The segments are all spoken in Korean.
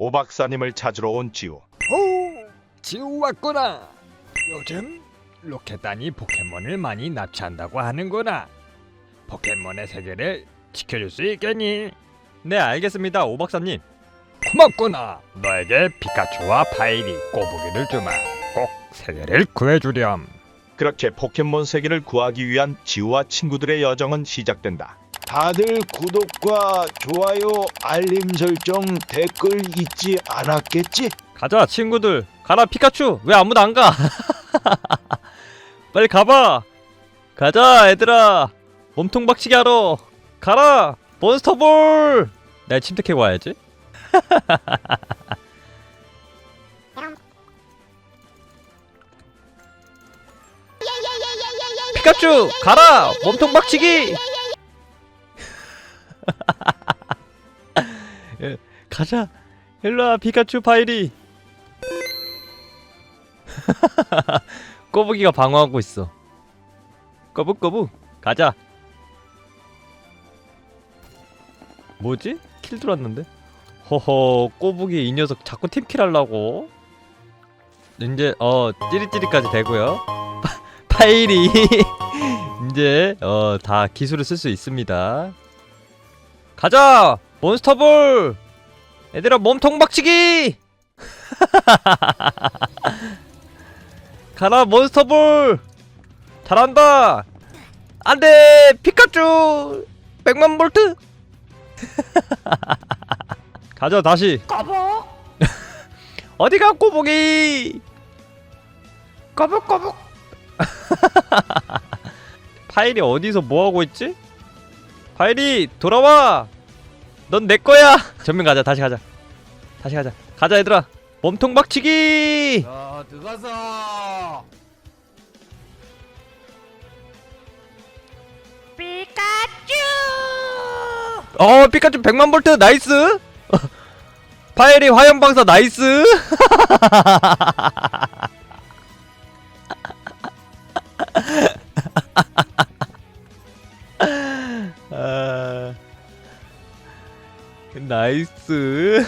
오 박사님을 찾으러 온 지우. 오, 지우 왔구나. 요즘 로켓단이 포켓몬을 많이 납치한다고 하는구나. 포켓몬의 세계를 지켜줄 수 있겠니? 네, 알겠습니다, 오 박사님. 고맙구나. 너에게 피카츄와 파이리, 꼬부기를 주마. 꼭 세계를 구해주렴. 그렇게 포켓몬 세계를 구하기 위한 지우와 친구들의 여정은 시작된다. 다들 구독과 좋아요, 알림 설정, 댓글 잊지 않았겠지? 가자, 친구들. 가라, 피카츄. 왜 아무도 안 가? 빨리 가봐. 가자, 얘들아. 몸통 박치기 하러. 가라, 몬스터볼. 내가 캐고 와야지. 피카츄, 가라, 몸통 박치기. 예, 가자. 일로와 피카츄 파이리. 꼬부기가 방어하고 있어. 꼬북꼬북 가자. 뭐지? 킬 들어왔는데? 허허 꼬부기 이 녀석 자꾸 팀킬 하려고. 이제 어 찌릿찌릿까지 되고요. 파, 파이리. 이제 어 다 기술을 쓸 수 있습니다 가자 몬스터볼 얘들아 몸통 박치기! 가라 몬스터볼! 잘한다! 안돼! 피카츄! 백만 볼트! 가자 다시 꺼복 어디가 꼬부기! 꺼복꺼복 파일이 어디서 뭐하고 있지? 파일이 돌아와! 넌 내 거야! 전면 가자 다시 가자. 다시 가자. 가자 얘들아. 몸통 박치기! 자 들어가서. 피카츄! 어 피카츄 100만 볼트 나이스! 파이리 화염 방사 나이스 나이스.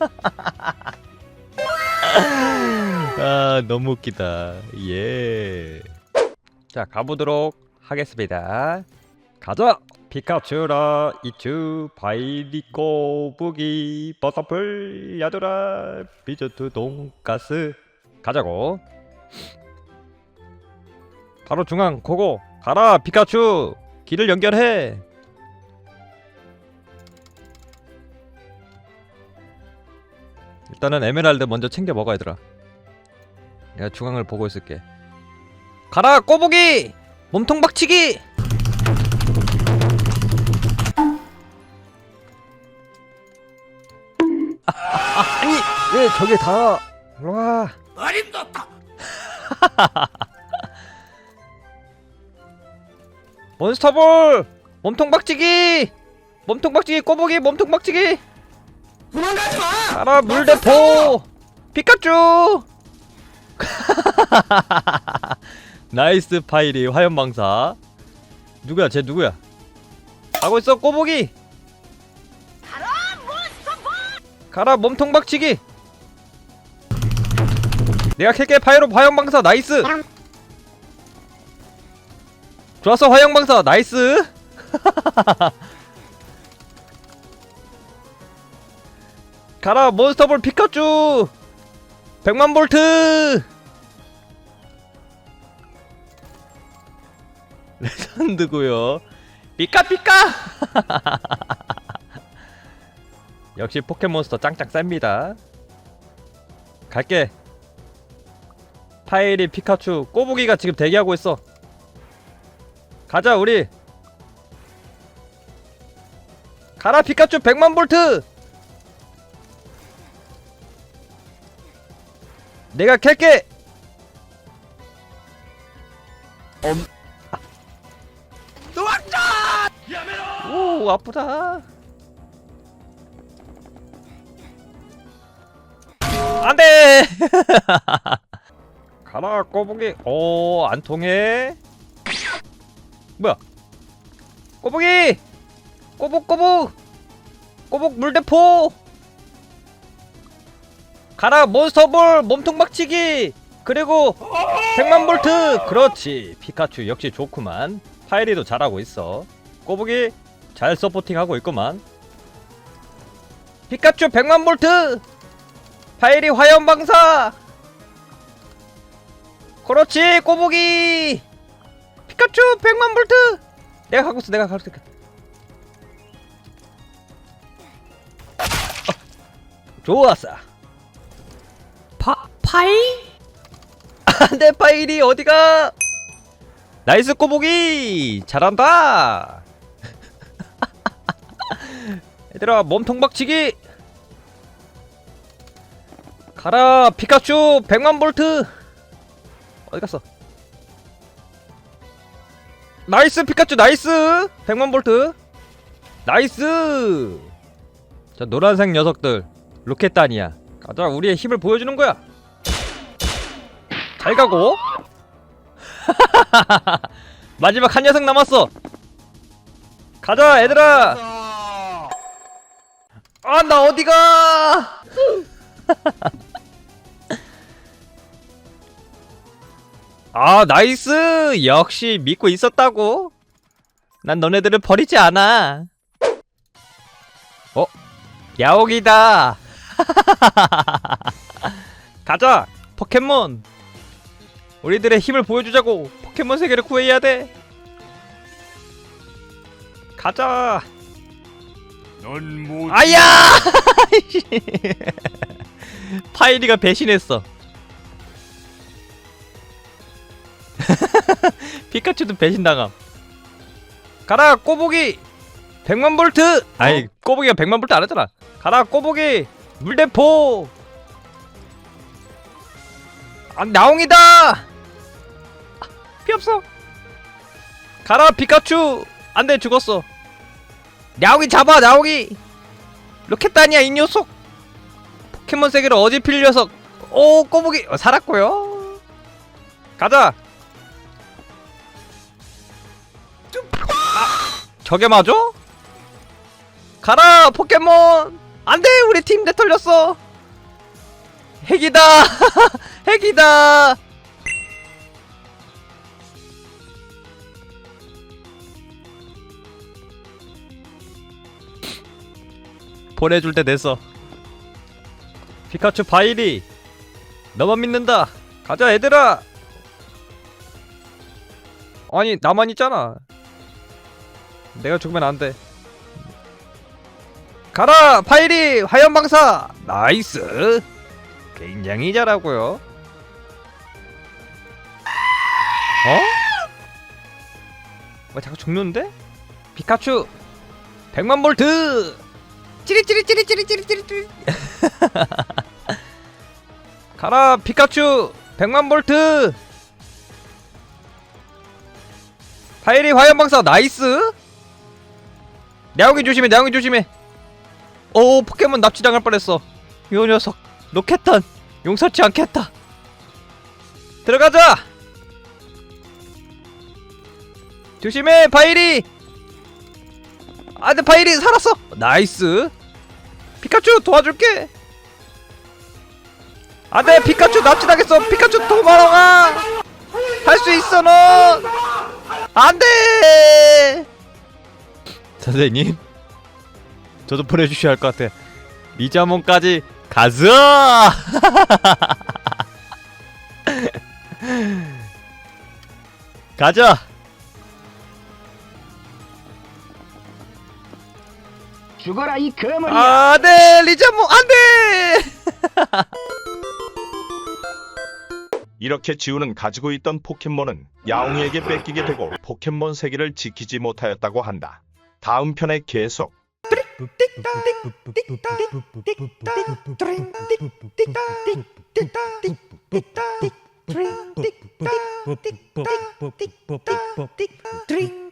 아 너무 웃기다. 예 자 가보도록 하겠습니다. 가자! 피카츄라 이츄 바이리 꼬부기 버섯풀 야도라 비저트 돈가스. 가자고. 바로 중앙 고고. 가라 피카츄! 길을 연결해 일단은 에메랄드 먼저 챙겨 먹어 얘들아. 내가 중앙을 보고 있을게. 가라 꼬부기! 몸통 박치기! 아니 왜 저게 다 일로와. 어림도다 몬스터볼! 몸통 박치기! 몸통 박치기 꼬부기 몸통 박치기 도망가지 마! 가라 물대포 피카츄! 나이스 파이리 화염방사. 누구야? 쟤 누구야? 가고 있어 꼬부기! 가라 몸통 박치기! 내가 캘게 파이로 화염방사 나이스! 좋았어 화염방사 나이스 가라 몬스터볼 피카츄! 100만 볼트! 레전드고요. 피카피카 역시 포켓몬스터 짱짱 셉니다. 갈게. 파이리 피카츄 꼬부기가 지금 대기하고 있어. 가자 우리! 가라 피카츄 100만 볼트 내가 캘게! 오 아프다. 안돼! 가라 꼬부기. 오안 통해. 뭐야? 꼬부기! 꼬북꼬북! 꼬북 물대포 가라 몬스터볼 몸통 박치기. 그리고 100만 볼트. 그렇지. 피카츄 역시 좋구만. 파이리도 잘하고 있어. 꼬부기 잘 서포팅하고 있구만. 피카츄 100만 볼트. 파이리 화염 방사. 그렇지 꼬부기. 피카츄 100만 볼트. 내가 갖고 있어 내가 갖고 있어 어, 좋았어 파 파이? 안돼 파이리 어디가? 나이스 꼬부기! 잘한다! 얘들아 몸통 박치기! 가라 피카츄! 100만 볼트! 어디 갔어? 나이스 피카츄! 나이스! 100만 볼트! 나이스! 자 노란색 녀석들. 로켓단이야. 가자 우리의 힘을 보여주는 거야 잘 가고. 마지막 한 녀석 남았어. 가자 얘들아. 아 나 어디가? 아 나이스. 역시 믿고 있었다고. 난 너네들을 버리지 않아. 어? 야옥이다. 가자 포켓몬 우리들의 힘을 보여주자고 포켓몬 세계를 구해야 돼. 가자. 넌 못 아야! 파이리가 배신했어. 피카츄도 배신당함. 가라 꼬부기! 100만 볼트! 아니 꼬부기가 100만 볼트 안 했잖아. 가라 꼬부기! 물대포! 아 나옹이다 아, 피 없어. 가라 피카츄. 안돼 죽었어. 야옹이 잡아 야옹이 로켓단이야 이 녀석. 포켓몬 세계를 어지필 녀석. 오 꼬부기. 어, 살았고요. 가자. 아, 저게 맞아? 가라 포켓몬. 안돼 우리 팀 내 털렸어. 핵이다. 핵이다 보내줄 때 됐어. 피카츄 바이리 너만 믿는다. 가자 얘들아. 아니 나만 있잖아. 내가 죽으면 안돼. 가라 파이리 화염방사. 나이스. 굉장히 잘하고요. 어? 왜 자꾸 죽는데? 피카츄 100만 볼트 찌릿찌릿찌릿찌릿찌릿찌릿. 가라 피카츄! 100만 볼트! 파이리 화염방사 나이스! 야옹이 조심해 야옹이 조심해. 오 포켓몬 납치당할 뻔했어. 이 녀석 로켓탄! 용서치 않겠다. 들어가자! 조심해 파이리 안돼 파이리 살았어. 나이스. 피카츄 도와줄게. 안돼 피카츄 납치당했어. 피카츄 도망가. 할 수 있어 넌 안돼. 선생님 저도 보내주셔야 할 것 같아. 리자몬까지 가자! 가자 죽어라 이 거머리. 아, 네, 리자몽 안 돼. 이렇게 지우는 가지고 있던 포켓몬은 야옹이에게 뺏기게 되고 포켓몬 세계를 지키지 못하였다고 한다. 다음 편에 계속.